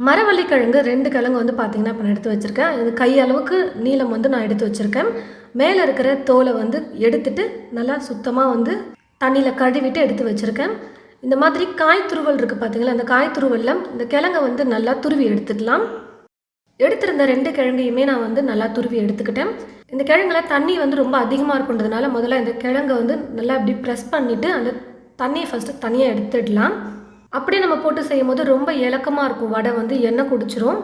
மரவள்ளிக்கிழங்கு ரெண்டு கிழங்கு வந்து பார்த்தீங்கன்னா இப்போ நான் எடுத்து வச்சுருக்கேன். இது கை அளவுக்கு நீளம் வந்து நான் எடுத்து வச்சுருக்கேன். மேலே இருக்கிற தோலை வந்து எடுத்துட்டு நல்லா சுத்தமாக வந்து தண்ணியில் கழுவிட்டு எடுத்து வச்சுருக்கேன். இந்த மாதிரி காய் துருவல் இருக்குது பார்த்தீங்களா அந்த காய் துருவலில் இந்த கிழங்கை வந்து நல்லா துருவி எடுத்துக்கலாம். எடுத்திருந்த ரெண்டு கிழங்கையுமே நான் வந்து நல்லா துருவி எடுத்துக்கிட்டேன். இந்த கிழங்குல தண்ணி வந்து ரொம்ப அதிகமாக இருக்குன்றதுனால முதல்ல இந்த கிழங்கை வந்து நல்லா இப்படி ப்ரெஸ் பண்ணிவிட்டு அந்த தண்ணியை ஃபஸ்ட்டு தனியாக எடுத்துடலாம். அப்படியே நம்ம போட்டு செய்யும் போது ரொம்ப இலக்கமாக இருக்கும். வடை வந்து எண்ணெய் குடிச்சிரும்.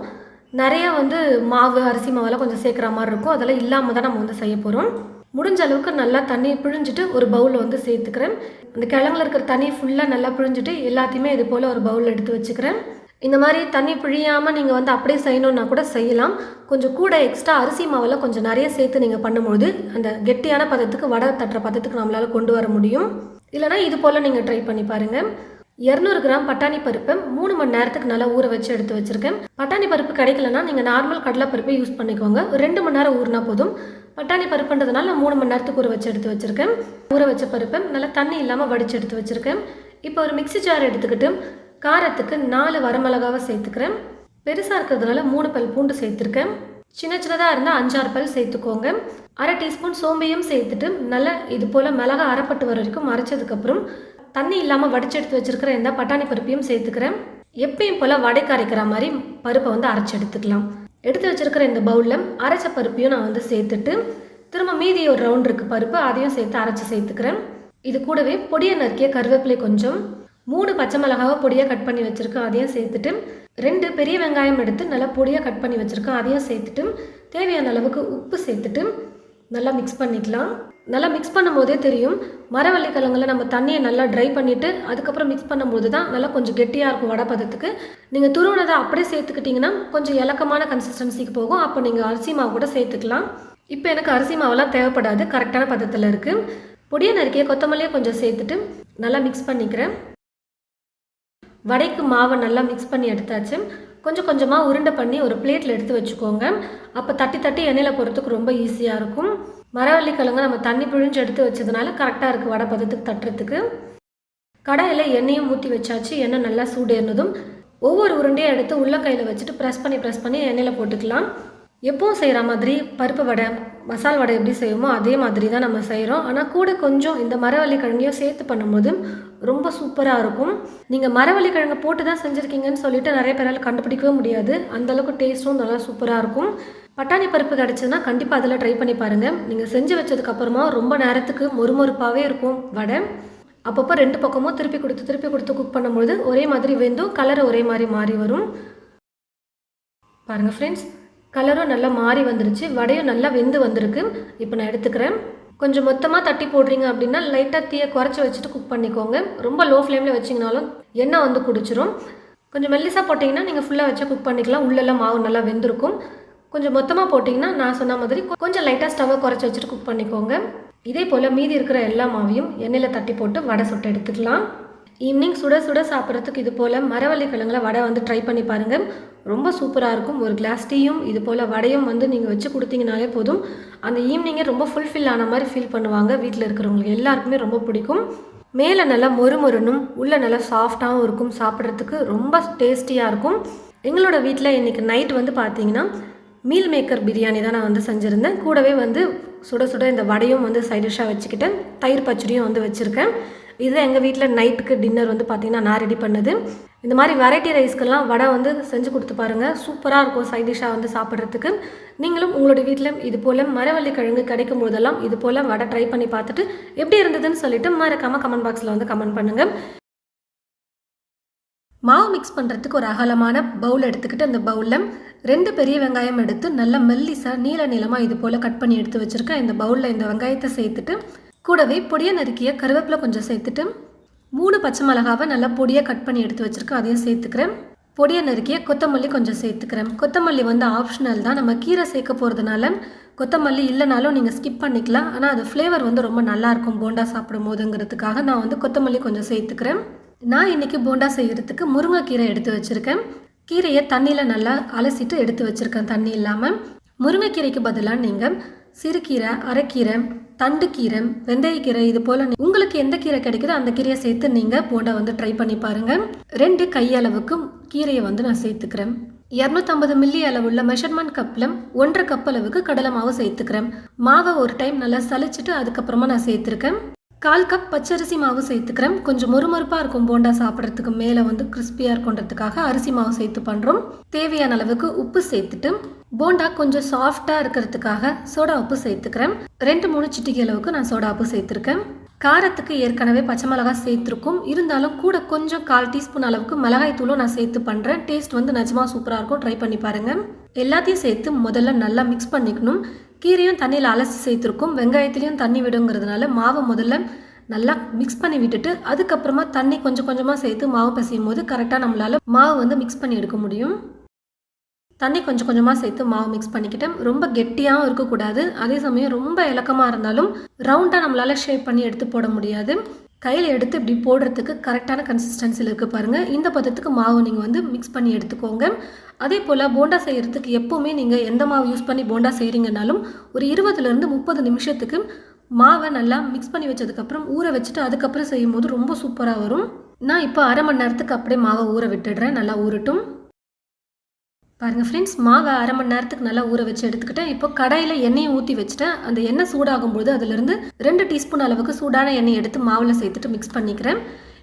நிறையா வந்து மாவு அரிசி மாவெல்லாம் கொஞ்சம் சேர்க்குற மாதிரி இருக்கும். அதெல்லாம் இல்லாமல் தான் நம்ம வந்து செய்ய போகிறோம் முடிஞ்ச அளவுக்கு நல்லா தண்ணியை பிழிஞ்சிட்டு ஒரு பவுலில் வந்து சேர்த்துக்கிறேன். அந்த கிழங்குல இருக்கிற தண்ணி ஃபுல்லாக நல்லா பிழிஞ்சிட்டு எல்லாத்தையுமே இது போல் ஒரு பவுலில் எடுத்து வச்சுக்கிறேன். இந்த மாதிரி தண்ணி பிழியாமல் நீங்கள் வந்து அப்படியே செய்யணுன்னா கூட செய்யலாம். கொஞ்சம் கூட எக்ஸ்ட்ரா அரிசி மாவெல்லாம் கொஞ்சம் நிறைய சேர்த்து நீங்கள் பண்ணும்பொழுது அந்த கெட்டியான பதத்துக்கு வடை தட்டுற பதத்துக்கு நம்மளால் கொண்டு வர முடியும். இல்லைனா இது போல் நீங்கள் ட்ரை பண்ணி பாருங்கள் இரநூறு கிராம் பட்டாணி பருப்பை மூணு மணி நேரத்துக்கு நல்லா ஊற வச்சு எடுத்து வச்சுருக்கேன். பட்டாணி பருப்பு கிடைக்கலனா நீங்கள் நார்மல் கடலை பருப்பை யூஸ் பண்ணிக்கோங்க. ரெண்டு மணி நேரம் ஊறினா போதும். பட்டாணி பருப்புன்றதுனால நான் மூணு மணி நேரத்துக்கு ஊற வச்சு எடுத்து வச்சுருக்கேன். ஊற வச்ச பருப்பை நல்லா தண்ணி இல்லாமல் வடித்து எடுத்து வச்சுருக்கேன். இப்போ ஒரு மிக்ஸி ஜார் எடுத்துக்கிட்டு காரத்துக்கு நாலு வரமிளகாவை சேர்த்துக்கிறேன். பெருசாக இருக்கிறதுனால மூணு பல் பூண்டு சேர்த்துருக்கேன். சின்ன சின்னதாக இருந்தால் அஞ்சாறு பல் சேர்த்துக்கோங்க. அரை டீஸ்பூன் சோம்பையும் சேர்த்துட்டு நல்லா இது போல் மிளகா அரைப்பட்டு வர வரைக்கும் அரைச்சதுக்கப்புறம் தண்ணி இல்லாமல் வடிச்செடுத்து எடுத்து வச்சிருக்கிற இந்த பட்டாணி பருப்பையும் சேர்த்துக்கிறேன். எப்பயும் போல் வடைக்கு அரைக்கிற மாதிரி பருப்பை வந்து அரைச்சி எடுத்துக்கலாம். எடுத்து வச்சுருக்கிற இந்த பவுலில் அரைச்ச பருப்பையும் நான் வந்து சேர்த்துட்டு திரும்ப மீதி ஒரு ரவுண்ட் இருக்குது பருப்பு அதையும் சேர்த்து அரைச்சி சேர்த்துக்கிறேன். இது கூடவே பொடியை நறுக்கிய கருவேப்பிலை கொஞ்சம் மூணு பச்சை மிளகாவை பொடியாக கட் பண்ணி வச்சுருக்கேன் அதையும் சேர்த்துட்டு ரெண்டு பெரிய வெங்காயம் எடுத்து நல்லா பொடியாக கட் பண்ணி வச்சுருக்கேன் அதையும் சேர்த்துட்டு தேவையான அளவுக்கு உப்பு சேர்த்துட்டு நல்லா மிக்ஸ் பண்ணிக்கலாம். நல்லா மிக்ஸ் பண்ணும் போதே தெரியும். மரவள்ளி கிழங்குல நம்ம தண்ணியை நல்லா ட்ரை பண்ணிவிட்டு அதுக்கப்புறம் மிக்ஸ் பண்ணும்போது தான் நல்லா கொஞ்சம் கெட்டியாக இருக்கும் வடை பதத்துக்கு. நீங்கள் துருவினதை அப்படியே சேர்த்துக்கிட்டிங்கன்னா கொஞ்சம் இலக்கமான கன்சிஸ்டன்சிக்கு போகும். அப்போ நீங்கள் அரிசி மாவு கூட சேர்த்துக்கலாம். இப்போ எனக்கு அரிசி மாவெல்லாம் தேவைப்படாது. கரெக்டான பதத்தில் இருக்குது பொடியை நறுக்கிய கொத்தமல்லியை கொஞ்சம் சேர்த்துட்டு நல்லா மிக்ஸ் பண்ணிக்கிறேன். வடைக்கு மாவை நல்லா மிக்ஸ் பண்ணி எடுத்தாச்சு. கொஞ்சம் கொஞ்சமாக உருண்டை பண்ணி ஒரு பிளேட்டில் எடுத்து வச்சுக்கோங்க. அப்போ தட்டி தட்டி எண்ணெயில் போகிறதுக்கு ரொம்ப ஈஸியாக இருக்கும். மரவள்ளி கிழங்கு நம்ம தண்ணி பிழிஞ்சு எடுத்து வச்சதுனால கரெக்டாக இருக்குது வடை பதத்துக்கு தட்டுறதுக்கு. கடாயில் எண்ணெயும் ஊற்றி வச்சாச்சு எண்ணெய் நல்லா சூடேறினதும். ஒவ்வொரு உருண்டையும் எடுத்து உள்ளங்கையில் வச்சுட்டு ப்ரெஸ் பண்ணி ப்ரெஸ் பண்ணி எண்ணெயில் போட்டுக்கலாம். எப்பவும் செய்கிற மாதிரி பருப்பு வடை மசால் வடை எப்படி செய்வோமோ அதே மாதிரி தான் நம்ம செய்கிறோம் ஆனால் கூட கொஞ்சம் இந்த மரவள்ளி கிழங்கையும் சேர்த்து பண்ணும்போது ரொம்ப சூப்பராக இருக்கும். நீங்கள் மரவள்ளி கிழங்கு போட்டு தான் செஞ்சுருக்கீங்கன்னு சொல்லிட்டு நிறைய பேரால் கண்டுபிடிக்கவே முடியாது. அந்தளவுக்கு டேஸ்ட்டும் நல்லா சூப்பராக இருக்கும். பட்டாணி பருப்பு கிடச்சதுன்னா கண்டிப்பாக அதில் ட்ரை பண்ணி பாருங்கள் நீங்கள் செஞ்சு வச்சதுக்கப்புறமா ரொம்ப நேரத்துக்கு மொறுமொறுப்பாகவே இருக்கும் வடை. அப்பப்போ ரெண்டு பக்கமும் திருப்பி கொடுத்து திருப்பி கொடுத்து குக் பண்ணும்பொழுது ஒரே மாதிரி வெந்தும் கலர் ஒரே மாதிரி மாறி வரும். பாருங்கள் ஃப்ரெண்ட்ஸ் கலரும் நல்லா மாறி வந்துருச்சு. வடையும் நல்லா வெந்து வந்திருக்கு. இப்போ நான் எடுத்துக்கிறேன். கொஞ்சம் மொத்தமாக தட்டி போடுறீங்க அப்படின்னா லைட்டாக தீயை குறைச்சி வச்சுட்டு குக் பண்ணிக்கோங்க. ரொம்ப லோ ஃப்ளேமில் வச்சிங்கனாலும் எண்ணெய் வந்து குடிச்சிரும். கொஞ்சம் மெல்லிசாக போட்டிங்கன்னா நீங்கள் ஃபுல்லாக வச்சு குக் பண்ணிக்கலாம். உள்ளெல்லாம் மாவு நல்லா வெந்திருக்கும். கொஞ்சம் மொத்தமாக போட்டிங்கன்னா நான் சொன்ன மாதிரி கொஞ்சம் லைட்டாக ஸ்டவ்வை குறைச்சி வச்சுட்டு குக் பண்ணிக்கோங்க. இதே போல் மீதி இருக்கிற எல்லா மாவையும் எண்ணெயில் தட்டி போட்டு வடை சுட்டு எடுத்துக்கலாம். ஈவினிங் சுட சுட சாப்பிட்றதுக்கு இது போல் மரவள்ளி கிழங்குல வடை வந்து ட்ரை பண்ணி பாருங்கள் ரொம்ப சூப்பராக இருக்கும். ஒரு கிளாஸ் டீயும் இது போல் வடையும் வந்து நீங்கள் வச்சு கொடுத்தீங்கனாலே போதும். அந்த ஈவினிங்கே ரொம்ப ஃபுல்ஃபில் ஆன மாதிரி ஃபீல் பண்ணுவாங்க வீட்டில் இருக்கிறவங்களுக்கு. எல்லாருக்குமே ரொம்ப பிடிக்கும். மேலே நல்லா மொறுமொருனும் உள்ளே நல்லா சாஃப்டாகவும் இருக்கும். சாப்பிட்றதுக்கு ரொம்ப டேஸ்டியாக இருக்கும். எங்களோட வீட்டில் இன்றைக்கி நைட் வந்து பார்த்தீங்கன்னா மீல் மேக்கர் பிரியாணி தான் நான் வந்து செஞ்சுருந்தேன். கூடவே வந்து சுட சுட இந்த வடையும் வந்து சைடிஷாக வச்சுக்கிட்டேன் தயிர் பச்சடியும் வந்து வச்சுருக்கேன். இது எங்கள் வீட்டில் நைட்டுக்கு டின்னர் வந்து பார்த்திங்கன்னா நான் ரெடி பண்ணது. இந்த மாதிரி வெரைட்டி ரைஸ்க்கெல்லாம் வடை வந்து செஞ்சு கொடுத்து பாருங்கள் சூப்பராக இருக்கும் சைட் டிஷ்ஷாக வந்து சாப்பிட்றதுக்கு. நீங்களும் உங்களுடைய வீட்டில் இது போல் மரவள்ளி கிழங்கு கிடைக்கும் போதெல்லாம் இது போல் வடை ட்ரை பண்ணி பார்த்துட்டு எப்படி இருந்ததுன்னு சொல்லிட்டு மறக்காமல் கமெண்ட் பாக்ஸில் வந்து கமெண்ட் பண்ணுங்கள் மாவு மிக்ஸ் பண்ணுறதுக்கு ஒரு அகலமான பவுல் எடுத்துக்கிட்டு அந்த பவுலில் ரெண்டு பெரிய வெங்காயம் எடுத்து நல்லா மெல்லிசாக நீல நீளமாக இது போல் கட் பண்ணி எடுத்து வச்சுருக்கேன். இந்த பவுலில் இந்த வெங்காயத்தை சேர்த்துட்டு கூடவே பொடியை நறுக்கிய கருவேப்பிலை கொஞ்சம் சேர்த்துட்டு மூணு பச்சை மிளகாவை நல்லா பொடியாக கட் பண்ணி எடுத்து வச்சுருக்கேன். அதையும் சேர்த்துக்கிறேன். பொடியை நறுக்கிய கொத்தமல்லி கொஞ்சம் சேர்த்துக்கிறேன். கொத்தமல்லி வந்து ஆப்ஷனல் தான். நம்ம கீரை சேர்க்க போகிறதுனால கொத்தமல்லி இல்லைனாலும் நீங்கள் ஸ்கிப் பண்ணிக்கலாம். ஆனால் அது ஃப்ளேவர் வந்து ரொம்ப நல்லாயிருக்கும் போண்டா சாப்பிடும் போதுங்கிறதுக்காக நான் வந்து கொத்தமல்லி கொஞ்சம் சேர்த்துக்கிறேன். நான் இன்றைக்கி போண்டா செய்கிறதுக்கு முருங்கைக்கீரை எடுத்து வச்சுருக்கேன். கீரையை தண்ணியில் நல்லா அலசிட்டு எடுத்து வச்சுருக்கேன் தண்ணி இல்லாமல் முருங்கைக்கீரைக்கு பதிலாக நீங்கள் சிறுகீரை அரைக்கீரை தண்டு கீரை வெந்தயக்கீரை இது போல் உங்களுக்கு எந்த கீரை கிடைக்குதோ அந்த கீரையை சேர்த்து நீங்கள் போண்டா வந்து ட்ரை பண்ணி பாருங்கள் ரெண்டு கையளவுக்கு கீரையை வந்து நான் சேர்த்துக்கிறேன். இரநூத்தம்பது மில்லி அளவுள்ள மெஷர்மெண்ட் கப்பில் ஒன்றரை கப் அளவுக்கு கடலை மாவு சேர்த்துக்கிறேன். மாவை ஒரு டைம் நல்லா சலிச்சிட்டு அதுக்கப்புறமா நான் சேர்த்துருக்கேன். கால் கப் பச்சரிசி மாவு சேர்த்துக்கிறேன். கொஞ்சம் மொறுமொறுப்பாக இருக்கும் போண்டா சாப்பிட்றதுக்கு மேலே வந்து கிறிஸ்பியாக இருக்குன்றதுக்காக அரிசி மாவு சேர்த்து பண்ணுறோம் தேவையான அளவுக்கு உப்பு சேர்த்துட்டு போண்டா கொஞ்சம் சாஃப்டாக இருக்கிறதுக்காக சோடா உப்பு சேர்த்துக்கிறேன். ரெண்டு மூணு சிட்டிகை அளவுக்கு நான் சோடா உப்பு சேர்த்துருக்கேன். காரத்துக்கு ஏற்கனவே பச்சை மிளகாய் சேர்த்துருக்கும். இருந்தாலும் கூட கொஞ்சம் கால் டீஸ்பூன் அளவுக்கு மிளகாய் தூளும் நான் சேர்த்து பண்ணுறேன் டேஸ்ட் வந்து நிஜமாக சூப்பராக இருக்கும். ட்ரை பண்ணி பாருங்கள் எல்லாத்தையும் சேர்த்து முதல்ல நல்லா மிக்ஸ் பண்ணிக்கணும். கீரையும் தண்ணியில் அலசி சேர்த்துருக்கும். வெங்காயத்துலேயும் தண்ணி விடுங்கிறதுனால மாவை முதல்ல நல்லா மிக்ஸ் பண்ணி விட்டுட்டு அதுக்கப்புறமா தண்ணி கொஞ்சம் கொஞ்சமாக சேர்த்து மாவு பசையும் போது கரெக்டாக நம்மளால் மாவு வந்து மிக்ஸ் பண்ணி எடுக்க முடியும். தண்ணி கொஞ்சம் கொஞ்சமாக சேர்த்து மாவு மிக்ஸ் பண்ணிக்கிட்டேன் ரொம்ப கெட்டியாகவும் இருக்கக்கூடாது. அதே சமயம் ரொம்ப இலக்கமாக இருந்தாலும் ரவுண்டாக நம்மளால் ஷேப் பண்ணி எடுத்து போட முடியாது. கையில் எடுத்து இப்படி போடுறதுக்கு கரெக்டான கன்சிஸ்டன்சியில் இருக்குது பாருங்கள் இந்த பதத்துக்கு மாவு நீங்கள் வந்து மிக்ஸ் பண்ணி எடுத்துக்கோங்க. அதே போல் போண்டா செய்கிறதுக்கு எப்போவுமே நீங்கள் எந்த மாவு யூஸ் பண்ணி போண்டா செய்கிறீங்கனாலும் ஒரு இருபதுலேருந்து முப்பது நிமிஷத்துக்கு மாவை நல்லா மிக்ஸ் பண்ணி வச்சதுக்கப்புறம் ஊற வச்சுட்டு அதுக்கப்புறம் செய்யும்போது ரொம்ப சூப்பராக வரும். நான் இப்போ அரை மணி நேரத்துக்கு அப்படியே மாவை ஊற விட்டுடுறேன். நல்லா ஊறட்டும். பாருங்கள் ஃப்ரெண்ட்ஸ் மாவை அரை மணி நேரத்துக்கு நல்லா ஊற வச்சு எடுத்துக்கிட்டேன். இப்போ கடாயில் எண்ணெயை ஊற்றி வச்சுட்டேன். அந்த எண்ணெய் சூடாகும்போது அதுலேருந்து ரெண்டு டீஸ்பூன் அளவுக்கு சூடான எண்ணெய் எடுத்து மாவில் சேர்த்துட்டு மிக்ஸ் பண்ணிக்கிறேன்.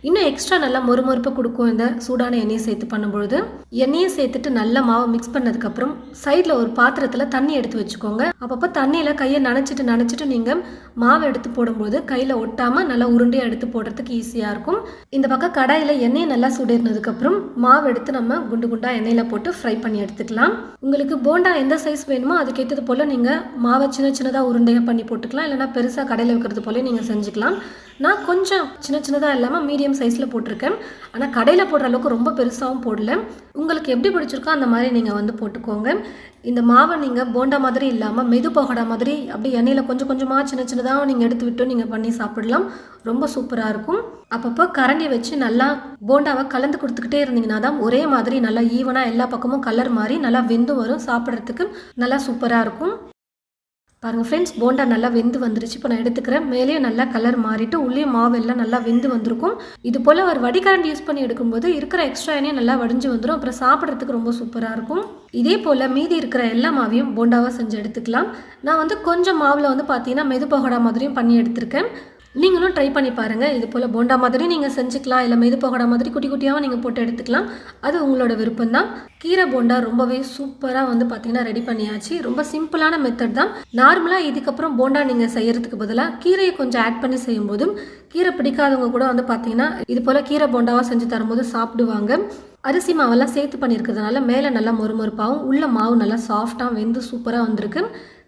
இன்னும் எக்ஸ்ட்ரா நல்லா மொறுமொறுப்பு கொடுக்கும் இந்த சூடான எண்ணெயை சேர்த்து பண்ணும்பொழுது. எண்ணெயை சேர்த்துட்டு நல்லா மாவை மிக்ஸ் பண்ணதுக்கப்புறம் சைடில் ஒரு பாத்திரத்தில் தண்ணி எடுத்து வச்சுக்கோங்க. அப்பப்போ தண்ணியில் கையை நனைச்சிட்டு நனைச்சிட்டு நீங்கள் மாவை எடுத்து போடும்போது கையில் ஒட்டாமல் நல்லா உருண்டையாக எடுத்து போடுறதுக்கு ஈஸியாக இருக்கும். இந்த பக்கம் கடாயில் எண்ணெயை நல்லா சுடேறினதுக்கப்புறம் மாவு எடுத்து நம்ம குண்டு குண்டாக எண்ணெயில் போட்டு ஃப்ரை பண்ணி எடுத்துக்கலாம். உங்களுக்கு போண்டா எந்த சைஸ் வேணுமோ அதுக்கேற்றது போல் நீங்கள் மாவை சின்ன சின்னதாக உருண்டையாக பண்ணி போட்டுக்கலாம். இல்லைனா பெருசாக கடையில் வைக்கிறது போல நீங்கள் செஞ்சுக்கலாம். நான் கொஞ்சம் சின்ன சின்னதாக இல்லாமல் மீடியம் சைஸில் போட்டிருக்கேன். ஆனால் கடையில் போடுற அளவுக்கு ரொம்ப பெருசாகவும் போடல. உங்களுக்கு எப்படி பிடிச்சிருக்கோ அந்த மாதிரி நீங்கள் வந்து போட்டுக்கோங்க. இந்த மாவை நீங்கள் போண்டா மாதிரி இல்லாமல் மெது பகோடா மாதிரி அப்படி எண்ணெயில் கொஞ்சம் கொஞ்சமாக சின்ன சின்னதாக நீங்கள் எடுத்து விட்டு நீங்கள் பண்ணி சாப்பிடலாம். ரொம்ப சூப்பராக இருக்கும். அப்பப்போ கரண்டி வச்சு நல்லா போண்டாவை கலந்து கொடுத்துக்கிட்டே இருந்தீங்கன்னா தான் ஒரே மாதிரி நல்லா ஈவனாக எல்லா பக்கமும் கலர் மாதிரி நல்லா வெந்தும் வரும் சாப்பிட்றதுக்கு. நல்லா சூப்பராக இருக்கும். பாருங்கள் ஃப்ரெண்ட்ஸ் போண்டா நல்லா வெந்து வந்துருச்சு. இப்போ நான் எடுத்துக்கிறேன். மேலேயும் நல்லா கலர் மாறிட்டு உள்ளே மாவு எல்லாம் நல்லா வெந்து வந்திருக்கும். இது போல் ஒரு வடிகரண்டி யூஸ் பண்ணி எடுக்கும்போது இருக்கிற எக்ஸ்ட்ரா எண்ணெய் நல்லா வடிஞ்சு வந்துடும் அப்புறம் சாப்பிட்றதுக்கு ரொம்ப சூப்பராக இருக்கும். இதே போல் மீதி இருக்கிற எல்லா மாவையும் போண்டாவாக செஞ்சு எடுத்துக்கலாம். நான் வந்து கொஞ்சம் மாவில் வந்து பார்த்தீங்கன்னா மெது பகோடா மாதிரியும் பண்ணி எடுத்திருக்கேன். நீங்களும் ட்ரை பண்ணி பாருங்கள் இது போல் போண்டா மாதிரி நீங்கள் செஞ்சுக்கலாம். இல்லை மெது பகோடா மாதிரி குட்டி குட்டியாகவும் நீங்கள் போட்டு எடுத்துக்கலாம். அது உங்களோட விருப்பம் தான். கீரை போண்டா ரொம்பவே சூப்பராக வந்து பார்த்தீங்கன்னா ரெடி பண்ணியாச்சு. ரொம்ப சிம்பிளான மெத்தட் தான். நார்மலாக இதுக்கப்புறம் போண்டா நீங்கள் செய்யறதுக்கு பதிலாக கீரையை கொஞ்சம் ஆட் பண்ணி செய்யும்போதும் கீரை பிடிக்காதவங்க கூட வந்து பார்த்தீங்கன்னா இது போல் கீரை போண்டாவாக செஞ்சு தரும்போது சாப்பிடுவாங்க. அரிசி மாவெல்லாம் சேர்த்து பண்ணியிருக்கிறதுனால மேலே நல்லா மொறுமொறுப்பாகவும் உள்ள மாவு நல்லா சாஃப்டாக வெந்து சூப்பராக வந்திருக்கு.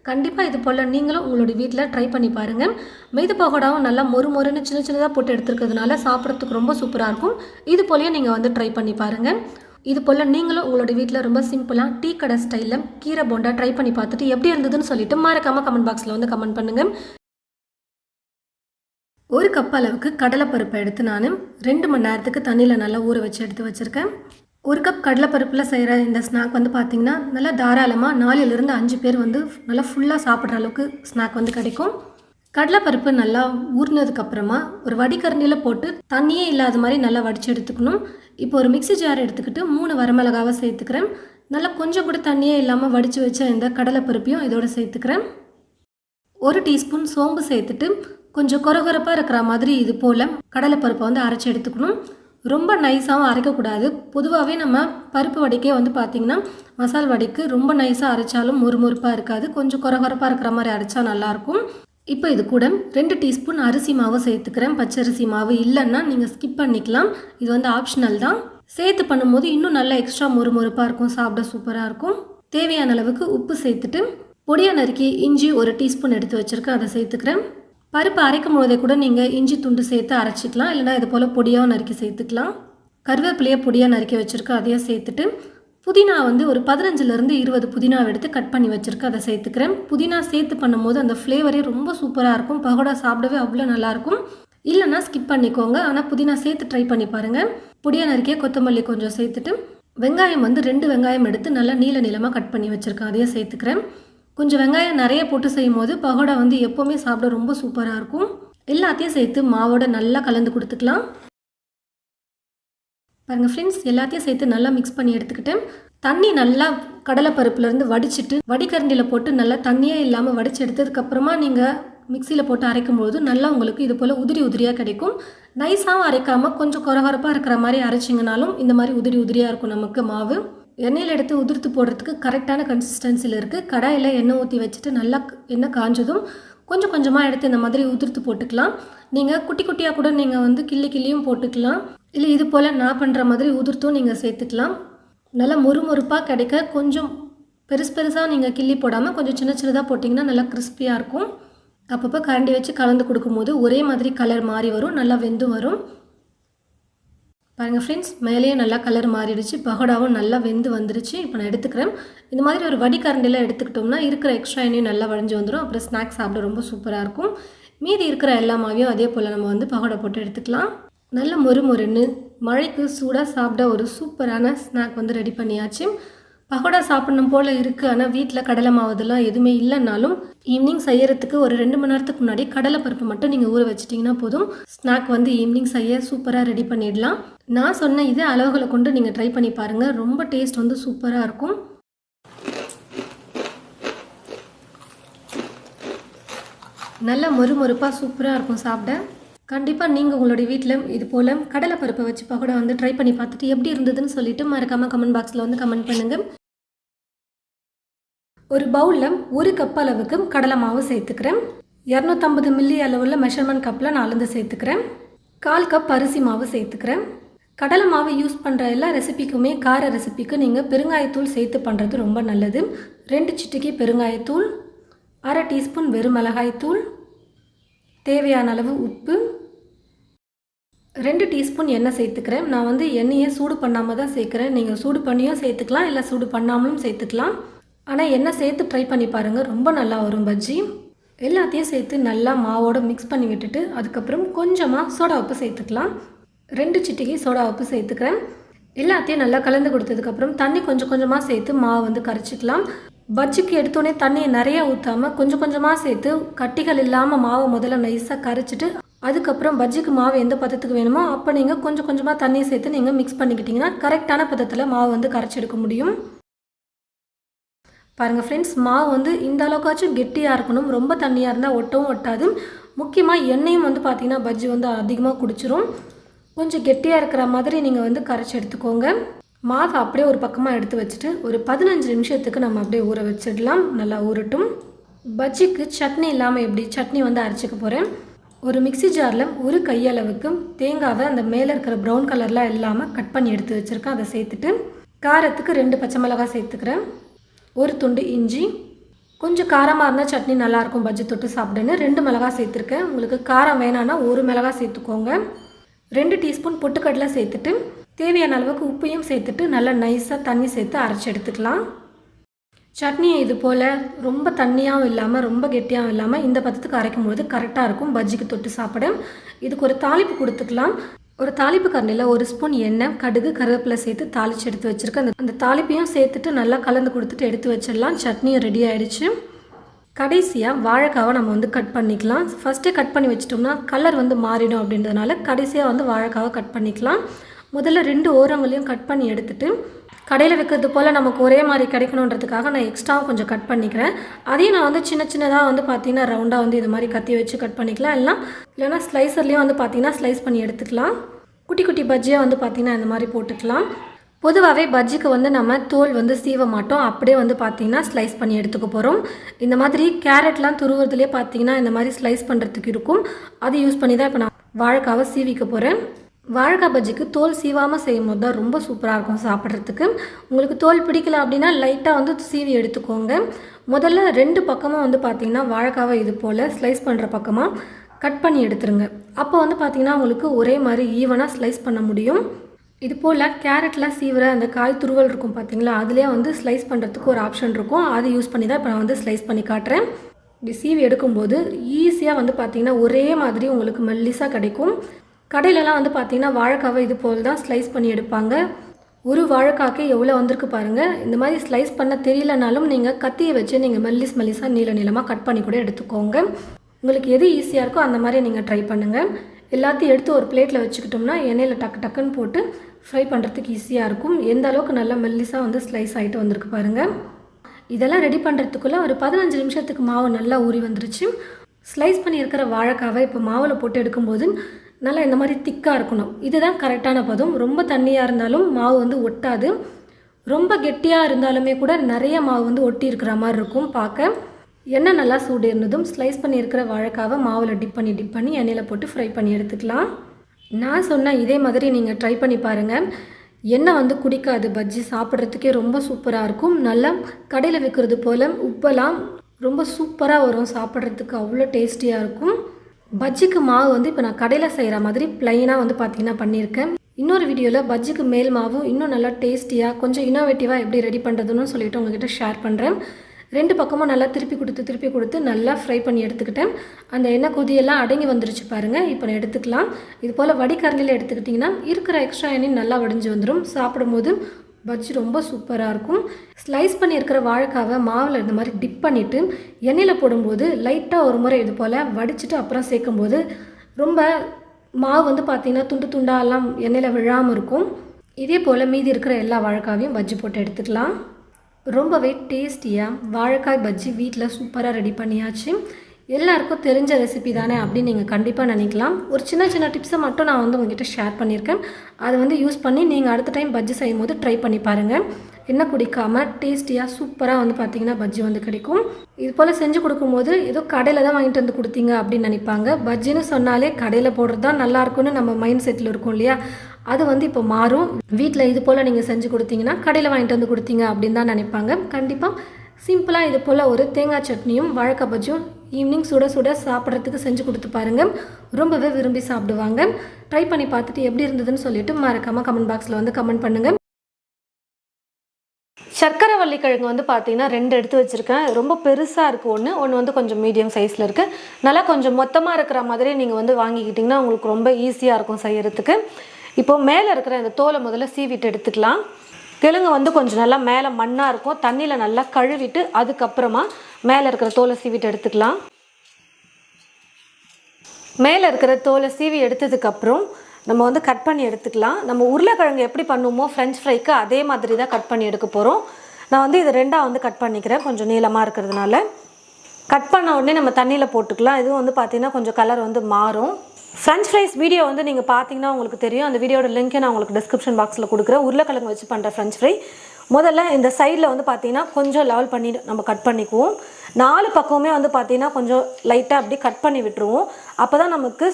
கண்டிப்பாக இது போல் நீங்களும் உங்களுடைய வீட்டில் ட்ரை பண்ணி பாருங்கள் மெய்து பகோடாவும் நல்லா மொறு மொறுன்னு சின்ன சின்னதாக போட்டு எடுத்துருக்கிறதுனால சாப்பிட்றதுக்கு ரொம்ப சூப்பராக இருக்கும். இது போலேயே நீங்கள் வந்து ட்ரை பண்ணி பாருங்கள் இது போல் நீங்களும் உங்களுடைய வீட்டில் ரொம்ப சிம்பிளாக டீ கடை ஸ்டைலில் கீரை போண்டா ட்ரை பண்ணி பார்த்துட்டு எப்படி இருந்ததுன்னு சொல்லிட்டு மறக்காமல் கமெண்ட் பாக்ஸில் வந்து கமெண்ட் பண்ணுங்கள் ஒரு கப் அளவுக்கு கடலைப்பருப்பை எடுத்து நான் ரெண்டு மணி நேரத்துக்கு தண்ணியில் நல்லா ஊற வச்சு எடுத்து வச்சுருக்கேன். ஒரு கப் கடலைப்பருப்பில் செய்கிற இந்த ஸ்நாக் வந்து பார்த்திங்கன்னா நல்லா தாராளமாக நாலுலேருந்து அஞ்சு பேர் வந்து நல்லா ஃபுல்லாக சாப்பிட்ற அளவுக்கு ஸ்நாக் வந்து கிடைக்கும். கடலைப்பருப்பு நல்லா ஊறினதுக்கப்புறமா ஒரு வடிகரண்டியில் போட்டு தண்ணியே இல்லாத மாதிரி நல்லா வடித்து எடுத்துக்கணும். இப்போ ஒரு மிக்ஸி ஜார் எடுத்துக்கிட்டு மூணு வரமிளகாவை சேர்த்துக்கிறேன். நல்லா கொஞ்சம் கூட தண்ணியே இல்லாமல் வடித்து வச்ச இந்த கடலைப்பருப்பையும் இதோட சேர்த்துக்கிறேன். ஒரு டீஸ்பூன் சோம்பு சேர்த்துட்டு கொஞ்சம் கொரகொரப்பாக இருக்கிற மாதிரி இது போல் கடலைப்பருப்பை வந்து அரைச்சி எடுத்துக்கணும். ரொம்ப நைஸாகவும் அரைக்கக்கூடாது. பொதுவாகவே நம்ம பருப்பு வடைக்கே வந்து பார்த்திங்கன்னா மசால் வடைக்கு ரொம்ப நைஸாக அரைச்சாலும் முறுமுறுப்பாக இருக்காது. கொஞ்சம் குறகுறப்பாக இருக்கிற மாதிரி அரைச்சா நல்லாயிருக்கும். இப்போ இது கூட ரெண்டு டீஸ்பூன் அரிசி மாவு சேர்த்துக்கிறேன். பச்சரிசி மாவு இல்லைன்னா நீங்கள் ஸ்கிப் பண்ணிக்கலாம். இது வந்து ஆப்ஷனல் தான். சேர்த்து பண்ணும்போது இன்னும் நல்லா எக்ஸ்ட்ரா முறுமுறுப்பாக இருக்கும். சாப்பிட சூப்பராக இருக்கும். தேவையான அளவுக்கு உப்பு சேர்த்துட்டு பொடியாக நறுக்கி இஞ்சி ஒரு டீஸ்பூன் எடுத்து வச்சுருக்கேன். அதை சேர்த்துக்கிறேன். பருப்பு அரைக்கும் போதே கூட நீங்கள் இஞ்சி துண்டு சேர்த்து அரைச்சிக்கலாம். இல்லைனா இது போல் பொடியாக நறுக்கி சேர்த்துக்கலாம். கருவேப்பிலையை பொடியாக நறுக்கி வச்சுருக்கேன் அதையும் சேர்த்துட்டு புதினா வந்து ஒரு பதினஞ்சுலேருந்து இருபது புதினாவை எடுத்து கட் பண்ணி வச்சுருக்கேன் அதை சேர்த்துக்கிறேன். புதினா சேர்த்து பண்ணும்போது அந்த ஃப்ளேவரே ரொம்ப சூப்பராக இருக்கும். பகோடா சாப்பிடவே அவ்வளோ நல்லாயிருக்கும் இல்லைனா ஸ்கிப் பண்ணிக்கோங்க. ஆனால் புதினா சேர்த்து ட்ரை பண்ணி பாருங்கள் பொடியாக நறுக்கிய கொத்தமல்லி கொஞ்சம் சேர்த்துட்டு வெங்காயம் வந்து ரெண்டு வெங்காயம் எடுத்து நல்லா நீல நீளமாக கட் பண்ணி வச்சுருக்கேன் அதையும் சேர்த்துக்கிறேன். கொஞ்சம் வெங்காயம் நிறைய போட்டு செய்யும் போது பகோடா வந்து எப்போவுமே சாப்பிட ரொம்ப சூப்பராக இருக்கும். எல்லாத்தையும் சேர்த்து மாவோட நல்லா கலந்து கொடுத்துக்கலாம். பாருங்கள் ஃப்ரெண்ட்ஸ் எல்லாத்தையும் சேர்த்து நல்லா மிக்ஸ் பண்ணி எடுத்துக்கிட்டேன். தண்ணி நல்லா கடலைப்பருப்புலேருந்து வடிச்சிட்டு வடிகரண்டியில் போட்டு நல்லா தண்ணியே இல்லாமல் வடிச்சு எடுத்ததுக்கப்புறமா நீங்கள் மிக்சியில் போட்டு அரைக்கும் போது நல்லா உங்களுக்கு இது போல் உதிரி உதிரியாக கிடைக்கும். நைஸாகவும் அரைக்காமல் கொஞ்சம் குறகுறப்பாக இருக்கிற மாதிரி அரைச்சிங்கனாலும் இந்த மாதிரி உதிரி உதிரியாக இருக்கும் நமக்கு மாவு. எண்ணெயில் எடுத்து உதிர்த்து போடுறதுக்கு கரெக்டான கன்சிஸ்டன்சியில் இருக்குது கடாயில் எண்ணெய் ஊற்றி வச்சுட்டு நல்லா எண்ணெய் காஞ்சதும் கொஞ்சம் கொஞ்சமாக எடுத்து இந்த மாதிரி உதிர்த்து போட்டுக்கலாம். நீங்கள் குட்டி குட்டியாக கூட நீங்கள் வந்து கிள்ளி கிள்ளியும் போட்டுக்கலாம். இல்லை இது போல் நான் பண்ணுற மாதிரி உதிர்த்தும் நீங்கள் சேர்த்துக்கலாம். நல்லா மொறுமொறுப்பாக கிடைக்க கொஞ்சம் பெருசு பெருசாக நீங்கள் கிள்ளி போடாமல் கொஞ்சம் சின்ன சின்னதாக போட்டிங்கன்னா நல்லா கிறிஸ்பியாக இருக்கும். அப்பப்போ கரண்டி வச்சு கலந்து கொடுக்கும்போது ஒரே மாதிரி கலர் மாறி வரும் நல்லா வெந்தும் வரும். பாருங்கள் ஃப்ரெண்ட்ஸ் மேலேயும் நல்லா கலர் மாறிடுச்சு. பகோடாவும் நல்லா வெந்து வந்துருச்சு. இப்போ நான் எடுத்துக்கிறேன். இந்த மாதிரி ஒரு வடிகரண்டியில் எடுத்துக்கிட்டோம்னா இருக்கிற எக்ஸ்ட்ரா எண்ணெயும் நல்லா வழிஞ்சு வந்துடும் அப்புறம் ஸ்நாக்ஸ் சாப்பிட ரொம்ப சூப்பராக இருக்கும். மீதி இருக்கிற எல்லா மாவையும் அதே போல் நம்ம வந்து பகோடா போட்டு எடுத்துக்கலாம். நல்ல மொறு மொறுன்னு மழைக்கு சூடாக சாப்பிட ஒரு சூப்பரான ஸ்நாக் வந்து ரெடி பண்ணியாச்சு. பகோடா சாப்பிடணும் போல் இருக்குது ஆனால் வீட்டில் கடலை மாவுதெல்லாம் எதுவுமே இல்லைனாலும் ஈவினிங் செய்யறதுக்கு ஒரு ரெண்டு மணி நேரத்துக்கு முன்னாடி கடலை பருப்பு மட்டும் நீங்கள் ஊற வச்சிட்டிங்கன்னா போதும். ஸ்நாக் வந்து ஈவினிங் செய்ய சூப்பராக ரெடி பண்ணிடலாம். நான் சொன்ன இதே அளவுகளை கொண்டு நீங்கள் ட்ரை பண்ணி பாருங்கள் ரொம்ப டேஸ்ட் வந்து சூப்பராக இருக்கும். நல்ல மொறுமொறுப்பாக சூப்பராக இருக்கும் சாப்பிட. கண்டிப்பாக நீங்கள் உங்களுடைய வீட்டில் இது போல் கடலைப்பருப்பை வச்சு பக்கோடா வந்து ட்ரை பண்ணி பார்த்துட்டு எப்படி இருந்ததுன்னு சொல்லிட்டு மறக்காமல் கமெண்ட் பாக்ஸில் வந்து கமெண்ட் பண்ணுங்கள் ஒரு பவுலில் ஒரு கப் அளவுக்கு கடலை மாவு சேர்த்துக்கிறேன். இரநூத்தம்பது மில்லி அளவில் மெஷர்மெண்ட் கப்பில் நான் அளந்து சேர்த்துக்கிறேன். கால் கப் அரிசி மாவு சேர்த்துக்கிறேன். கடலை மாவு யூஸ் பண்ணுற எல்லா ரெசிபிக்குமே கார ரெசிபிக்கு நீங்கள் பெருங்காயத்தூள் சேர்த்து பண்ணுறது ரொம்ப நல்லது. ரெண்டு சிட்டிக்கு பெருங்காயத்தூள் அரை டீஸ்பூன் வெறும் மிளகாய்த்தூள் தேவையான அளவு உப்பு ரெண்டு டீஸ்பூன் எண்ணெய் சேர்த்துக்கிறேன். நான் வந்து எண்ணெயை சூடு பண்ணாமல் தான் சேர்க்குறேன். நீங்கள் சூடு பண்ணியும் சேர்த்துக்கலாம் இல்லை சூடு பண்ணாமலும் சேர்த்துக்கலாம். ஆனால் எண்ணெய் சேர்த்து ட்ரை பண்ணி பாருங்கள் ரொம்ப நல்லா வரும் பஜ்ஜி. எல்லாத்தையும் சேர்த்து நல்லா மாவோடு மிக்ஸ் பண்ணி விட்டுட்டு அதுக்கப்புறம் கொஞ்சமாக சோடா உப்பு சேர்த்துக்கலாம். ரெண்டு சிட்டிகை சோடா உப்பு சேர்த்துக்கிறேன். எல்லாத்தையும் நல்லா கலந்து கொடுத்ததுக்கப்புறம் தண்ணி கொஞ்சம் கொஞ்சமாக சேர்த்து மாவு வந்து கரைச்சிக்கலாம். பஜ்ஜிக்கு எடுத்தோடனே தண்ணியை நிறைய ஊற்றாமல் கொஞ்சம் கொஞ்சமாக சேர்த்து கட்டிகள் இல்லாமல் மாவை முதல்ல நைஸாக கரைச்சிட்டு அதுக்கப்புறம் பஜ்ஜிக்கு மாவு எந்த பதத்துக்கு வேணுமோ அப்போ நீங்கள் கொஞ்சம் கொஞ்சமாக தண்ணியை சேர்த்து நீங்கள் மிக்ஸ் பண்ணிக்கிட்டிங்கன்னா கரெக்டான பதத்தில் மாவு வந்து கரைச்சி எடுக்க முடியும். பாருங்கள் ஃப்ரெண்ட்ஸ் மாவு வந்து இந்த அளவுக்காச்சும் கெட்டியாக இருக்கணும் ரொம்ப தண்ணியாக இருந்தால் ஒட்டவும் ஒட்டாது. முக்கியமாக எண்ணெயும் வந்து பார்த்திங்கன்னா பஜ்ஜி வந்து அதிகமாக குடிச்சிரும். கொஞ்சம் கெட்டியாக இருக்கிற மாதிரி நீங்கள் வந்து கரைச்சி எடுத்துக்கோங்க. மாவு அப்படியே ஒரு பக்கமாக எடுத்து வச்சுட்டு ஒரு பதினஞ்சு நிமிஷத்துக்கு நம்ம அப்படியே ஊற வச்சிடலாம். நல்லா ஊறட்டும். பஜ்ஜிக்கு சட்னி இல்லாமல் எப்படி சட்னி வந்து அரைச்சிக்க போகிறேன் ஒரு மிக்ஸி ஜாரில் ஒரு கையளவுக்கு தேங்காவை அந்த மேலே இருக்கிற ப்ரௌன் கலர்லாம் இல்லாமல் கட் பண்ணி எடுத்து வச்சுருக்கேன். அதை சேர்த்துட்டு காரத்துக்கு ரெண்டு பச்சை மிளகாய் சேர்த்துக்கிறேன். ஒரு துண்டு இஞ்சி கொஞ்சம் காரமாக இருந்தால் சட்னி நல்லாயிருக்கும் பஜ்ஜி தொட்டு சாப்பிடுன்னு. ரெண்டு மிளகாய் சேர்த்துருக்கேன். உங்களுக்கு காரம் வேணான்னா ஒரு மிளகாய் சேர்த்துக்கோங்க. ரெண்டு டீஸ்பூன் பொட்டுக்கடலை சேர்த்துட்டு தேவையான அளவுக்கு உப்பையும் சேர்த்துட்டு நல்லா நைஸாக தண்ணி சேர்த்து அரைச்சி எடுத்துக்கலாம். சட்னியை இது போல் ரொம்ப தண்ணியாகவும் இல்லாமல் ரொம்ப கெட்டியாகவும் இல்லாமல் இந்த பதத்துக்கு அரைக்கும் பொழுது கரெக்டாக இருக்கும். பஜ்ஜிக்கு தொட்டு சாப்பிட. இதுக்கு ஒரு தாளிப்பு கொடுத்துக்கலாம். ஒரு தாளிப்பு கரண்டியில் ஒரு ஸ்பூன் எண்ணெய் கடுகு கருவேப்பிலை சேர்த்து தாளித்து எடுத்து வச்சுருக்கேன் அந்த அந்த தாளிப்பையும் சேர்த்துட்டு நல்லா கலந்து கொடுத்துட்டு எடுத்து வச்சிடலாம். சட்னியும் ரெடி ஆகிடுச்சு கடைசியாக வாழைக்காவை நம்ம வந்து கட் பண்ணிக்கலாம். ஃபஸ்ட்டே கட் பண்ணி வச்சிட்டோம்னா கலர் வந்து மாறிடும் அப்படின்றதுனால கடைசியாக வந்து வாழைக்காவை கட் பண்ணிக்கலாம். முதல்ல ரெண்டு ஓரங்களையும் கட் பண்ணி எடுத்துகிட்டு கடையில் வைக்கிறது போல் நமக்கு ஒரே மாதிரி கிடைக்கணுன்றதுக்காக நான் எக்ஸ்ட்ராவும் கொஞ்சம் கட் பண்ணிக்கிறேன். அதையும் நான் வந்து சின்ன சின்னதாக வந்து பார்த்தீங்கன்னா ரவுண்டாக வந்து இது மாதிரி கத்தி வச்சு கட் பண்ணிக்கலாம். இல்லைனா இல்லைனா ஸ்லைசர்லேயும் வந்து பார்த்தீங்கன்னா ஸ்லைஸ் பண்ணி எடுத்துக்கலாம். குட்டி குட்டி பஜ்ஜியாக வந்து பார்த்தீங்கன்னா இந்த மாதிரி போட்டுக்கலாம். பொதுவாகவே பஜ்ஜிக்கு வந்து நம்ம தோல் வந்து சீவ மாட்டோம். அப்படியே வந்து பார்த்தீங்கன்னா ஸ்லைஸ் பண்ணி எடுத்துக்க போகிறோம் இந்த மாதிரி கேரட்லாம் துருவுறதுலேயே பார்த்தீங்கன்னா இந்த மாதிரி ஸ்லைஸ் பண்ணுறதுக்கு இருக்கும். அது யூஸ் பண்ணி தான் இப்போ நான் வாழைக்காவை சீவிக்க போகிறேன் வாழைக்காய் பஜ்ஜிக்கு தோல் சீவாமல் செய்யும் போது தான் ரொம்ப சூப்பராக இருக்கும் சாப்பிட்றதுக்கு. உங்களுக்கு தோல் பிடிக்கல அப்படின்னா லைட்டாக வந்து சீவி எடுத்துக்கோங்க. முதல்ல ரெண்டு பக்கமும் வந்து பார்த்திங்கன்னா வாழைக்காவை இது போல் ஸ்லைஸ் பண்ணுற பக்கமாக கட் பண்ணி எடுத்துருங்க. அப்போ வந்து பார்த்தீங்கன்னா உங்களுக்கு ஒரே மாதிரி ஈவனாக ஸ்லைஸ் பண்ண முடியும். இது போல் கேரட்லாம் சீவர அந்த காய் துருவல் இருக்கும் பார்த்தீங்களா அதுலேயே வந்து ஸ்லைஸ் பண்ணுறதுக்கு ஒரு ஆப்ஷன் இருக்கும். அது யூஸ் பண்ணி தான் இப்போ நான் வந்து ஸ்லைஸ் பண்ணி காட்டுறேன். இப்படி சீவி எடுக்கும்போது ஈஸியாக வந்து பார்த்தீங்கன்னா ஒரே மாதிரி உங்களுக்கு மெல்லிஸாக கிடைக்கும். கடையிலலாம் வந்து பார்த்தீங்கன்னா வாழைக்காவை இது போல் தான் ஸ்லைஸ் பண்ணி எடுப்பாங்க. ஒரு வாழைக்காக்கே எவ்வளோ வந்திருக்கு பாருங்கள் இந்த மாதிரி ஸ்லைஸ் பண்ண தெரியலனாலும் நீங்கள் கத்தியை வச்சு நீங்கள் மெல்லிஸ் மெல்லிஸாக நீள நீளமாக கட் பண்ணி கூட எடுத்துக்கோங்க. உங்களுக்கு எது ஈஸியாக இருக்கோ அந்த மாதிரி நீங்கள் ட்ரை பண்ணுங்கள் எல்லாத்தையும் எடுத்து ஒரு பிளேட்டில் வச்சுக்கிட்டோம்னா எண்ணெயில் டக்கு டக்குன்னு போட்டு ஃப்ரை பண்ணுறதுக்கு ஈஸியாக இருக்கும். எந்த அளவுக்கு நல்லா மெல்லிஸாக வந்து ஸ்லைஸ் ஆகிட்டு வந்திருக்கு பாருங்கள் இதெல்லாம் ரெடி பண்ணுறதுக்குள்ளே ஒரு பதினஞ்சு நிமிஷத்துக்கு மாவு நல்லா ஊறி வந்துருச்சு. ஸ்லைஸ் பண்ணியிருக்கிற வாழைக்காவை இப்போ மாவில் போட்டு எடுக்கும்போது நல்லா இந்த மாதிரி திக்காக இருக்கணும். இதுதான் கரெக்டான பதம். ரொம்ப தண்ணியாக இருந்தாலும் மாவு வந்து ஒட்டாது. ரொம்ப கெட்டியாக இருந்தாலுமே கூட நிறைய மாவு வந்து ஒட்டி இருக்கிற மாதிரி இருக்கும். பார்க்க. எண்ணெய் நல்லா சூடு இருந்ததும் ஸ்லைஸ் பண்ணியிருக்கிற வாழைக்காவை மாவில் டிப் பண்ணி டிப் பண்ணி எண்ணெயில் போட்டு ஃப்ரை பண்ணி எடுத்துக்கலாம். நான் சொன்ன இதே மாதிரி நீங்கள் ட்ரை பண்ணி பாருங்கள் எண்ணெய் வந்து குடிக்காது பஜ்ஜி சாப்பிட்றதுக்கே ரொம்ப சூப்பராக இருக்கும். நல்லா கடையில் விற்கிறது போல் உப்பெல்லாம் ரொம்ப சூப்பராக வரும். சாப்பிட்றதுக்கு அவ்வளோ டேஸ்டியாக இருக்கும். பஜ்ஜிக்கு மாவு வந்து இப்போ நான் கடையில் செய்கிற மாதிரி ப்ளைனாக வந்து பார்த்தீங்கன்னா பண்ணியிருக்கேன். இன்னொரு வீடியோவில் பஜ்ஜிக்கு மேல் மாவும் இன்னும் நல்லா டேஸ்டியாக கொஞ்சம் இன்னோவேட்டிவாக எப்படி ரெடி பண்ணுறதுன்னு சொல்லிவிட்டு உங்ககிட்ட ஷேர் பண்ணுறேன் ரெண்டு பக்கமும் நல்லா திருப்பி கொடுத்து திருப்பி கொடுத்து நல்லா ஃப்ரை பண்ணி எடுத்துக்கிட்டேன். அந்த எண்ணெய் கொதியெல்லாம் அடங்கி வந்துருச்சு பாருங்கள் இப்போ நான் எடுத்துக்கலாம். இது போல் வடிகரண்டியில் எடுத்துக்கிட்டிங்கன்னா இருக்கிற எக்ஸ்ட்ரா எண்ணெய் நல்லா வடிஞ்சு வந்துடும் சாப்பிடும்போது பஜ்ஜி ரொம்ப சூப்பராக இருக்கும். ஸ்லைஸ் பண்ணியிருக்கிற வாழைக்காவை மாவில் இந்த மாதிரி டிப் பண்ணிவிட்டு எண்ணெயில் போடும்போது லைட்டாக ஒரு முறை இது போல் வடிச்சிட்டு அப்புறம் சேர்க்கும்போது ரொம்ப மாவு வந்து பார்த்திங்கன்னா துண்டு துண்டாலாம் எண்ணெயில் விழாமல் இருக்கும். இதே போல் மீதி இருக்கிற எல்லா வாழைக்காவையும் பஜ்ஜி போட்டு எடுத்துக்கலாம். ரொம்பவே டேஸ்டியாக வாழைக்காய் பஜ்ஜி வீட்டில் சூப்பராக ரெடி பண்ணியாச்சு. எல்லாருக்கும் தெரிஞ்ச ரெசிபி தானே அப்படின்னு நீங்கள் கண்டிப்பாக நினைக்கலாம். ஒரு சின்ன சின்ன டிப்ஸை மட்டும் நான் வந்து உங்ககிட்ட ஷேர் பண்ணியிருக்கேன். அதை வந்து யூஸ் பண்ணி நீங்கள் அடுத்த டைம் பஜ்ஜி செய்யும் போது ட்ரை பண்ணி பாருங்கள் என்ன குடிக்காமல் டேஸ்டியாக சூப்பராக வந்து பார்த்தீங்கன்னா பஜ்ஜி வந்து கிடைக்கும். இது போல் செஞ்சு கொடுக்கும்போது ஏதோ கடையில் தான் வாங்கிட்டு வந்து கொடுத்தீங்க அப்படின்னு நினைப்பாங்க. பஜ்ஜின்னு சொன்னாலே கடையில் போடுறது தான் நல்லா இருக்கும்னு நம்ம மைண்ட் செட்டில் இருக்கும் இல்லையா? அது வந்து இப்போ மாறும். வீட்டில் இது போல் நீங்கள் செஞ்சு கொடுத்தீங்கன்னா கடையில் வாங்கிட்டு வந்து கொடுத்தீங்க அப்படின்னு தான் நினைப்பாங்க. கண்டிப்பாக சிம்பிளாக இது போல் ஒரு தேங்காய் சட்னியும் வாழைக்காய் பஜ்ஜியும் ஈவினிங் சுட சுட சாப்பிட்றதுக்கு செஞ்சு கொடுத்து பாருங்கள் ரொம்பவே விரும்பி சாப்பிடுவாங்க. ட்ரை பண்ணி பார்த்துட்டு எப்படி இருந்ததுன்னு சொல்லிட்டு மறக்காமல் கமெண்ட் பாக்ஸில் வந்து கமெண்ட் பண்ணுங்கள் சர்க்கரை வள்ளிக்கிழங்கு வந்து பார்த்தீங்கன்னா ரெண்டு எடுத்து வச்சுருக்கேன். ரொம்ப பெருசாக இருக்குது ஒன்று ஒன்று வந்து கொஞ்சம் மீடியம் சைஸில் இருக்குது நல்லா கொஞ்சம் மொத்தமாக இருக்கிற மாதிரி நீங்கள் வந்து வாங்கிக்கிட்டிங்கன்னா உங்களுக்கு ரொம்ப ஈஸியாக இருக்கும் செய்கிறதுக்கு இப்போ மேலே இருக்கிற இந்த தோலை முதல்ல சீவிட்டு எடுத்துக்கலாம். கிழங்கு வந்து கொஞ்சம் நல்லா மேலே மண்ணாக இருக்கும். தண்ணியில் நல்லா கழுவிட்டு அதுக்கப்புறமா மேலே இருக்கிற தோலை சீவிட்டு எடுத்துக்கலாம். மேலே இருக்கிற தோலை சீவி எடுத்ததுக்கப்புறம் நம்ம வந்து கட் பண்ணி எடுத்துக்கலாம். நம்ம உருளைக்கிழங்கு எப்படி பண்ணுவோமோ ஃப்ரெஞ்ச் ஃப்ரைக்கு அதே மாதிரி தான் கட் பண்ணி எடுக்க போகிறோம் நான் வந்து இது ரெண்டாக வந்து கட் பண்ணிக்கிறேன். கொஞ்சம் நீளமாக இருக்கிறதுனால. கட் பண்ண உடனே நம்ம தண்ணியில் போட்டுக்கலாம். இதுவும் வந்து பார்த்திங்கன்னா கொஞ்சம் கலர் வந்து மாறும். ஃப்ரெஞ்ச் ஃப்ரைஸ் வீடியோ வந்து நீங்கள் பார்த்தீங்கன்னா உங்களுக்கு தெரியும். அந்த வீடியோட லிங்க்கை நான் உங்களுக்கு டிஸ்கிரிப்ஷன் பாக்ஸில் கொடுக்குறேன். உருளைக்கிழங்கு வச்சு பண்ணுற ஃப்ரெஞ்ச் ஃப்ரை முதல்ல இந்த சைடில் வந்து பார்த்தீங்கன்னா கொஞ்சம் லெவல் பண்ணி நம்ம கட் பண்ணிக்குவோம். நாலு பக்கமுமே வந்து பார்த்தீங்கன்னா கொஞ்சம் லைட்டாக அப்படி கட் பண்ணி விட்டுருவோம். அப்போ தான் நமக்கு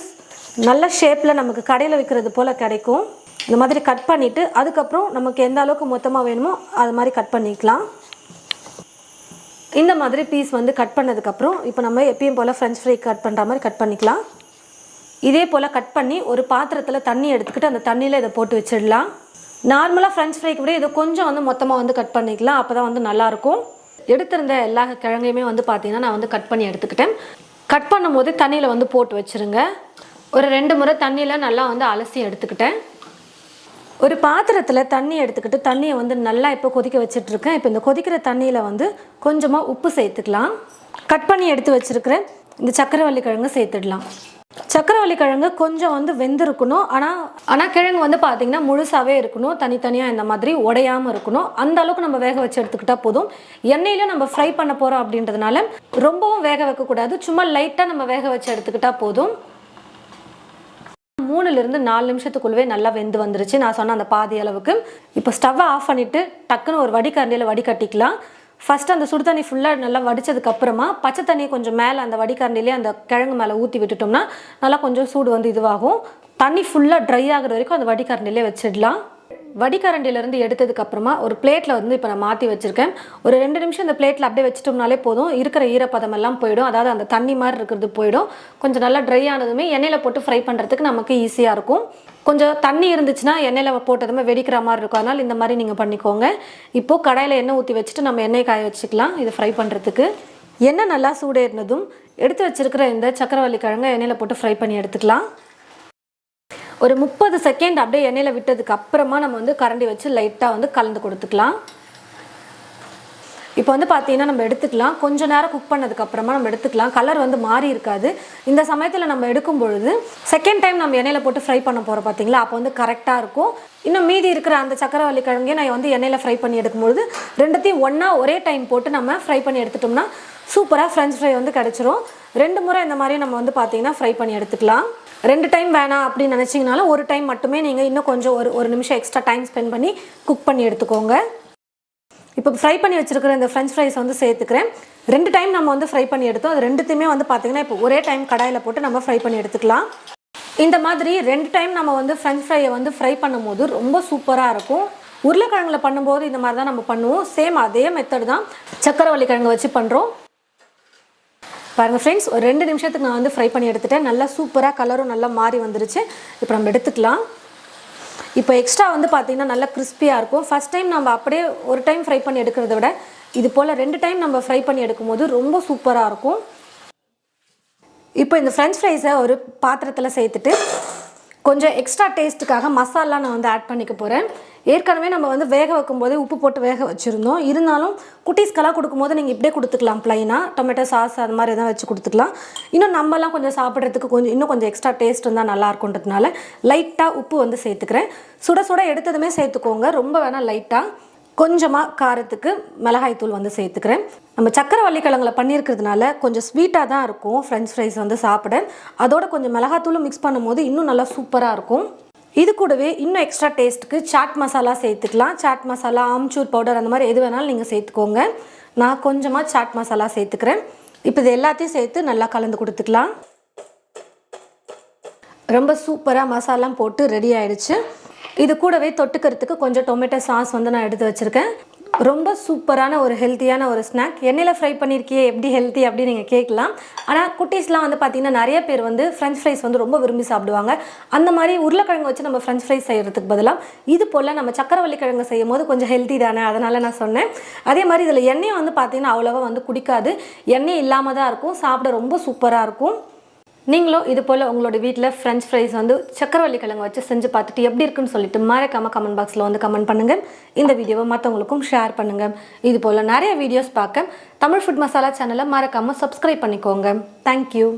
நல்ல ஷேப்பில் நமக்கு கடையில் விற்கிறது போல் கிடைக்கும். இந்த மாதிரி கட் பண்ணிவிட்டு அதுக்கப்புறம் நமக்கு எந்த அளவுக்கு மொத்தமாக வேணுமோ அது மாதிரி கட் பண்ணிக்கலாம். இந்த மாதிரி பீஸ் வந்து கட் பண்ணதுக்கப்புறம் இப்போ நம்ம எப்பயும் போல் ஃப்ரெஞ்ச் ஃப்ரை கட் பண்ணுற மாதிரி கட் பண்ணிக்கலாம். இதே போல் கட் பண்ணி ஒரு பாத்திரத்தில் தண்ணி எடுத்துக்கிட்டு அந்த தண்ணியில் இதை போட்டு வச்சிடலாம். நார்மலாக ஃப்ரெஞ்ச் ஃப்ரைக்கு விட இதை கொஞ்சம் வந்து மொத்தமாக வந்து கட் பண்ணிக்கலாம். அப்போ தான் வந்து நல்லாயிருக்கும் எடுத்திருந்த எல்லா கிழங்கையுமே வந்து பார்த்தீங்கன்னா நான் வந்து கட் பண்ணி எடுத்துக்கிட்டேன். கட் பண்ணும்போது தண்ணியில் வந்து போட்டு வச்சுருங்க. ஒரு ரெண்டு முறை தண்ணியில் நல்லா வந்து அலசி எடுத்துக்கிட்டேன். ஒரு பாத்திரத்தில் தண்ணி எடுத்துக்கிட்டு தண்ணியை வந்து நல்லா இப்போ கொதிக்க வச்சிட்ருக்கேன். இப்போ இந்த கொதிக்கிற தண்ணியில் வந்து கொஞ்சமாக உப்பு சேர்த்துக்கலாம். கட் பண்ணி எடுத்து வச்சுருக்கிறேன் இந்த சக்கரவள்ளி கிழங்கு சேர்த்துடலாம். சக்கரவள்ளி கிழங்கு கொஞ்சம் வந்து வெந்திருக்கணும். ஆனால் ஆனால் கிழங்கு வந்து பார்த்திங்கன்னா முழுசாகவே இருக்கணும். தனித்தனியாக இந்த மாதிரி உடையாமல் இருக்கணும். அந்த அளவுக்கு நம்ம வேக வச்சு எடுத்துக்கிட்டால் போதும். எண்ணெயிலும் நம்ம ஃப்ரை பண்ண போகிறோம் அப்படின்றதுனால ரொம்பவும் வேக வைக்கக்கூடாது. சும்மா லைட்டாக நம்ம வேக வச்சு எடுத்துக்கிட்டால் போதும். மூணுலேருந்து நாலு நிமிஷத்துக்குள்ளவே நல்லா வெந்து வந்துருச்சு. நான் சொன்ன அந்த பாதி அளவுக்கு. இப்போ ஸ்டவ்வை ஆஃப் பண்ணிவிட்டு டக்குன்னு ஒரு வடிகரண்டியில் வடிகட்டிக்கலாம். ஃபஸ்ட்டு அந்த சுடு தண்ணி ஃபுல்லாக நல்லா வடித்ததுக்கப்புறமா பச்சை தண்ணியை கொஞ்சம் மேலே அந்த வடிகரண்டிலே அந்த கிழங்கு மேலே ஊற்றி விட்டுட்டோம்னா நல்லா கொஞ்சம் சூடு வந்து இதுவாகும். தண்ணி ஃபுல்லாக ட்ரை ஆகுற வரைக்கும் அந்த வடிகரண்டிலே வச்சிடலாம். வடிகரண்டிலேருந்து எடுத்ததுக்கு அப்புறமா ஒரு பிளேட்டில் வந்து இப்போ நான் மாற்றி வச்சுருக்கேன். ஒரு ரெண்டு நிமிஷம் இந்த பிளேட்டில் அப்படியே வச்சிட்டோம்னாலே போதும். இருக்கிற ஈரப்பதம் எல்லாம் போயிடும். அதாவது அந்த தண்ணி மாதிரி இருக்கிறது போயிடும். கொஞ்சம் நல்லா ட்ரை ஆனதுமே எண்ணெயில் போட்டு ஃப்ரை பண்ணுறதுக்கு நமக்கு ஈஸியாக இருக்கும். கொஞ்சம் தண்ணி இருந்துச்சுன்னா எண்ணெயில் போட்டதுமே வெடிக்கிற மாதிரி இருக்கும். அதனால் இந்த மாதிரி நீங்கள் பண்ணிக்கோங்க. இப்போது கடாயில் எண்ணெய் ஊற்றி வச்சுட்டு நம்ம எண்ணெய் காய வச்சுக்கலாம். இதை ஃப்ரை பண்ணுறதுக்கு எண்ணெய் நல்லா சூடேறினதும் எடுத்து வச்சுருக்கிற இந்த சக்கரவள்ளி கிழங்கை எண்ணெயில் போட்டு ஃப்ரை பண்ணி எடுத்துக்கலாம். ஒரு முப்பது செகண்ட் அப்படியே எண்ணெயில் விட்டதுக்கு அப்புறமா நம்ம வந்து கரண்டி வச்சு லைட்டாக வந்து கலந்து கொடுத்துக்கலாம். இப்போ வந்து பார்த்தீங்கன்னா நம்ம எடுத்துக்கலாம். கொஞ்சம் நேரம் குக் பண்ணதுக்கப்புறமா நம்ம எடுத்துக்கலாம். கலர் வந்து மாறி இருக்காது. இந்த சமயத்தில் நம்ம எடுக்கும் பொழுது செகண்ட் டைம் நம்ம எண்ணெயில் போட்டு ஃப்ரை பண்ண போகிறோம் பார்த்தீங்களா அப்போ வந்து கரெக்டாக இருக்கும். இன்னும் மீதி இருக்கிற அந்த சக்கரவள்ளி கிழங்கையும் நான் வந்து எண்ணெயில் ஃப்ரை பண்ணி எடுக்கும்பொழுது ரெண்டுத்தையும் ஒன்றா ஒரே டைம் போட்டு நம்ம ஃப்ரை பண்ணி எடுத்துட்டோம்னா சூப்பராக ஃப்ரெஞ்ச் ஃப்ரை வந்து கிடச்சிரும். ரெண்டு முறை இந்த மாதிரி நம்ம வந்து பார்த்தீங்கன்னா ஃப்ரை பண்ணி எடுத்துக்கலாம். ரெண்டு டைம் வேணாம் அப்படின்னு நினச்சிங்கனாலும் ஒரு டைம் மட்டுமே நீங்கள் இன்னும் கொஞ்சம் ஒரு ஒரு நிமிஷம் எக்ஸ்ட்ரா டைம் ஸ்பெண்ட் பண்ணி குக் பண்ணி எடுத்துக்கோங்க. இப்போ ஃப்ரை பண்ணி வச்சுருக்கிற இந்த ஃப்ரெஞ்ச் ஃப்ரைஸ் வந்து சேர்த்துக்கிறேன். ரெண்டு டைம் நம்ம வந்து ஃப்ரை பண்ணி எடுத்தோம். அது ரெண்டுத்தையுமே வந்து பார்த்திங்கன்னா இப்போ ஒரே டைம் கடாயில் போட்டு நம்ம ஃப்ரை பண்ணி எடுத்துக்கலாம். இந்த மாதிரி ரெண்டு டைம் நம்ம வந்து ஃப்ரெஞ்ச் ஃப்ரையை வந்து ஃப்ரை பண்ணும்போது ரொம்ப சூப்பராக இருக்கும். உருளைக்கிழங்குல பண்ணும்போது இந்த மாதிரி தான் நம்ம பண்ணுவோம். சேம் அதே மெத்தட் தான். சக்கரவள்ளி கிழங்கு வச்சு பண்ணுறோம் பாருங்கள் ஃப்ரெண்ட்ஸ் ஒரு ரெண்டு நிமிஷத்துக்கு நான் வந்து ஃப்ரை பண்ணி எடுத்துட்டேன். நல்லா சூப்பராக கலரும் நல்லா மாறி வந்துருச்சு. இப்போ நம்ம எடுத்துக்கலாம். இப்போ எக்ஸ்ட்ரா வந்து பார்த்தீங்கன்னா நல்லா கிறிஸ்பியாக இருக்கும். ஃபஸ்ட் டைம் நம்ம அப்படியே ஒரு டைம் ஃப்ரை பண்ணி எடுக்கிறத விட இது போல் ரெண்டு டைம் நம்ம ஃப்ரை பண்ணி எடுக்கும்போது ரொம்ப சூப்பராக இருக்கும். இப்போ இந்த ஃப்ரெஞ்ச் ஃப்ரைஸை ஒரு பாத்திரத்தில் சேர்த்துட்டு கொஞ்சம் எக்ஸ்ட்ரா டேஸ்ட்டுக்காக மசாலா நான் வந்து ஆட் பண்ணிக்க போகிறேன் ஏற்கனவே நம்ம வந்து வேக வைக்கும்போதே உப்பு போட்டு வேக வச்சுருந்தோம். இருந்தாலும் குட்டீஸ்க்கெல்லாம் கொடுக்கும்போது நீங்கள் இப்படியே கொடுத்துக்கலாம் ப்ளைனாக டொமேட்டோ சாஸ் அது மாதிரி எதாவது வச்சு கொடுத்துக்கலாம். இன்னும் நம்மலாம் கொஞ்சம் சாப்பிட்றதுக்கு கொஞ்சம் இன்னும் கொஞ்சம் எக்ஸ்ட்ரா டேஸ்ட் இருந்தால் நல்லா இருக்குன்றதுனால லைட்டாக உப்பு வந்து சேர்த்துக்கிறேன். சுட சுட எடுத்ததுமே சேர்த்துக்கோங்க. ரொம்ப வேணால் லைட்டாக கொஞ்சமாக காரத்துக்கு மிளகாய்த்தூள் வந்து சேர்த்துக்கிறேன். நம்ம சக்கரவள்ளி கிழங்குல பண்ணியிருக்கிறதுனால கொஞ்சம் ஸ்வீட்டாக தான் இருக்கும். ஃப்ரெஞ்ச் ஃப்ரைஸ் வந்து சாப்பிட. அதோட கொஞ்சம் மிளகாத்தூளும் மிக்ஸ் பண்ணும்போது இன்னும் நல்லா சூப்பராக இருக்கும். இது கூடவே இன்னும் எக்ஸ்ட்ரா டேஸ்ட்டுக்கு சாட் மசாலா சேர்த்துக்கலாம். சாட் மசாலா ஆம்ச்சூர் பவுடர் அந்த மாதிரி எது வேணாலும் நீங்கள் சேர்த்துக்கோங்க. நான் கொஞ்சமாக சாட் மசாலா சேர்த்துக்கிறேன். இப்போ இது எல்லாத்தையும் சேர்த்து நல்லா கலந்து கொடுத்துக்கலாம். ரொம்ப சூப்பராக மசாலாம் போட்டு ரெடி ஆயிடுச்சு. இது கூடவே தொட்டுக்கிறதுக்கு கொஞ்சம் டொமேட்டோ சாஸ் வந்து நான் எடுத்து வச்சுருக்கேன். ரொம்ப சூப்பரான ஒரு ஹெல்த்தியான ஒரு ஸ்நாக் எண்ணெயில் ஃப்ரை பண்ணியிருக்கியே எப்படி ஹெல்த்தி அப்படின்னு நீங்கள் கேட்கலாம். ஆனால் குட்டீஸ்லாம் வந்து பார்த்திங்கன்னா நிறைய பேர் வந்து ஃப்ரெஞ்ச் ஃப்ரைஸ் வந்து ரொம்ப விரும்பி சாப்பிடுவாங்க. அந்த மாதிரி உருளைக்கிழங்கு வச்சு நம்ம ஃப்ரெஞ்ச் ஃப்ரைஸ் செய்கிறதுக்கு பதிலாக இது போல் நம்ம சக்கரவள்ளி கிழங்கு செய்யும் போது கொஞ்சம் ஹெல்த்தி தானே அதனால் நான் சொன்னேன். அதே மாதிரி இதில் எண்ணெய் வந்து பார்த்திங்கன்னா அவ்வளோவா வந்து குடிக்காது. எண்ணெய் இல்லாமல் தான் இருக்கும் சாப்பிட ரொம்ப சூப்பராக இருக்கும். நீங்களும் இது போல் உங்களோட வீட்டில் ஃப்ரெஞ்ச் ஃப்ரைஸ் வந்து சக்கரவள்ளி கிழங்கு வச்சு செஞ்சு பார்த்துட்டு எப்படி இருக்குன்னு சொல்லிட்டு மறக்காம கமெண்ட் பாக்ஸில் வந்து கமெண்ட் பண்ணுங்கள் இந்த வீடியோவை மற்றவங்களுக்கும் ஷேர் பண்ணுங்கள் இது போல் நிறைய வீடியோஸ் பார்க்க தமிழ் ஃபுட் மசாலா சேனலை மறக்காமல் சப்ஸ்கிரைப் பண்ணிக்கோங்க. தேங்க்யூ